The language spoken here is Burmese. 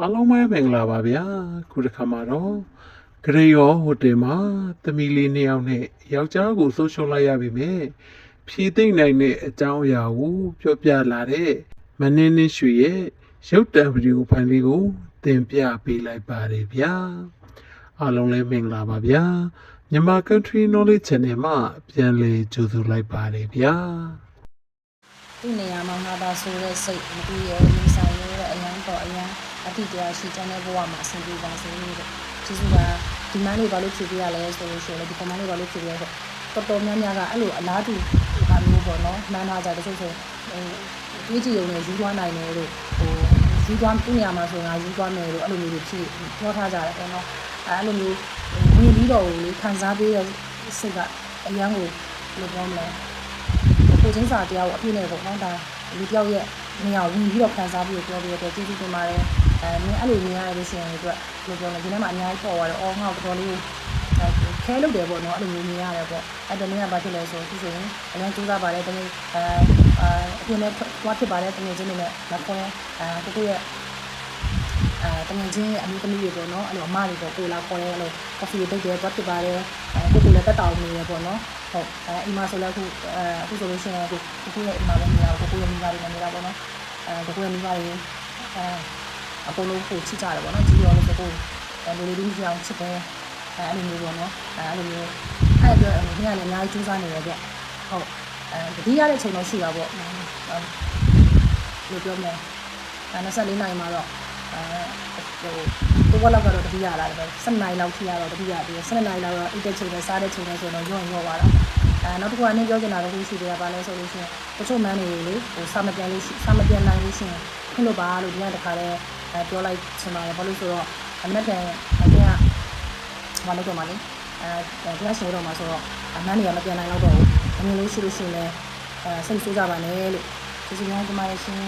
အားလုံးပဲမင်္ဂလာပါဗျာခုတစ်ခါမှာတော့ဂရေရောဟိုတယ်မှာသမီးလေးနှစ်ယောက်နဲ့ယောက်ျားကိုဆိုးရှုံးလိုက်ရပြီမဲ့ဖြည့်သိမ့်နိုင်တဲ့အကြောင်းအရာကိုပြောပြလာတဲ့မင်းင်းင်းရွှေရဲ့ရုပ်တံဗီဒီယိုဖိုင်လေးကိုတင်ပြပေးလိုက်ပါတယ်ဗျာအားလုံးလည်းမင်္ဂလာပါဗျာမြန်မာ Country Knowledge Channel မှာပြန်လည်ကြိုဆိုလိုက်ပါတယ်ဗျာသူ့နေရာမှာငါသာဆိုတဲ့စိတ်မတူရဲ့မိဆိုင်ရဲ့အရန်ပေါ်အရန် အတိတရားရှိတဲ့ဘဝမှာအဆင်ပြေပါစေတဲ့ကျေးဇူးကဒီမန်းလေးဘာလို့ဖြည့်ပြရလဲဆိုလို့ရှိရင်လည်းဒီကမန်းလေးဘာလို့ဖြည့်ပြရလဲဆိုတော်တော်များများကအဲ့လိုအလားတူဟာမျိုးပေါ့နော်မှန်းထားကြတချို့ဆိုဟိုတွေးကြည့်ရုံနဲ့ယူသွားနိုင်တယ်လို့ဟိုယူသွားသူ့နေရာမှာဆိုရင်ငါယူသွားမယ်လို့အဲ့လိုမျိုးတွေဖြည့်ပြောထားကြတယ်ပေါ့နော်အဲ့လိုမျိုးဝင်ပြီးတော့လေခံစားပေးတဲ့စိတ်ကအရန်ကိုဘယ်လိုပြောမလဲကိုချင်းစာတရားကိုအပြည့်နဲ့ပေါ့နော်ဒါလူတယောက်ရဲ့နေရာဝင်ပြီးတော့ခံစားပြီးပြောပြီးတော့ကျေးဇူးတင်ပါတယ် အဲမင်းအဲ့လိုမြင်ရလို့ရှိရင်ဒီအတွက်ဘယ်လိုပြောလဲဒီနေ့မှအများကြီးပေါ်သွားတယ်အော်ငါ့ကိုတော်တော်လေးခဲလုပ်တယ်ပေါ့နော်အဲ့လိုမျိုးမြင်ရတယ်ပေါ့အဲ့တမင်းကဘာဖြစ်လဲဆိုသူဆိုရင်အရင်စူးစမ်းပါတယ်တမင်းအဲအပြင်းနဲ့သွားဖြစ်ပါတယ်တမင်းချင်းတွေနဲ့မခွန်းအဲကိုကိုရဲ့အဲတမင်ချင်းအမျိုးသမီးတွေပေါ့နော်အဲ့လိုအမတွေပေါ့ကိုလာခေါ်ရဲအဲ့လိုကော်ဖီတိတ်တယ်သွားဖြစ်ပါတယ်အဲကိုကိုလည်းတက်တောင်နေရပေါ့နော်ဟုတ်အဲအိမ်မှာဆိုလည်းအခုအဲအခုဆိုလို့ရှိရင်ကိုကိုကိုရဲ့အိမ်မှာလည်းနေတာကိုကိုရဲ့မိဘတွေလည်းနေတာပေါ့နော်အဲကိုကိုရဲ့မိဘတွေအဲ အကုန်လုံးကိုချစ်ကြတယ်ပေါ့နော်ကြီးရောလို့ကိုကိုအဲလိုလေးလေးကြောင်ချစ်တယ်အဲအဲ့လိုမျိုးပေါ့နော်အဲအဲ့လိုမျိုးအဲ့အတွက်ဒီကလည်းအများကြီးစူးစမ်းနေရပြဟုတ်အဲတတိယတဲ့ချိန်တော့ရှိတာပေါ့လို့ပြောမယ်အဲ24နိုင်မှာတော့အဲဟိုတော့လောက်ကတော့တတိယလာတယ်ပဲ7နိုင်လောက်ထိရတော့တတိယပြီး7နိုင်လောက်တော့အိတ်တဲ့ချိန်နဲ့စားတဲ့ချိန်နဲ့ဆိုတော့ညော့ညော့သွားတာအဲနောက်တစ်ခုကနေပြောချင်တာတော့ရှိသေးတာပါလဲဆိုလို့ရှိရင်တချို့မန်းတွေလေဟိုစာမပြန်လို့ရှိစာမပြန်နိုင်လို့ရှိရင်ခွင့်လို့ပါလို့ဒီကတခါလဲ အဲပြောလိုက်ချင်ပါတယ်ဘာလို့ဆိုတော့အမက်တန်အပြင်ကဘာလို့တော့မလဲအဲတရားရှင်တော့မှာဆိုတော့အမန်းတွေကမပြန်နိုင်တော့ဘူးအမြင်လေးရှိလို့ရှိရင်လည်းအဲစိတ်ဆိုးကြပါနဲ့လို့ကျေးဇူးများတင်ပါတယ်ရှင်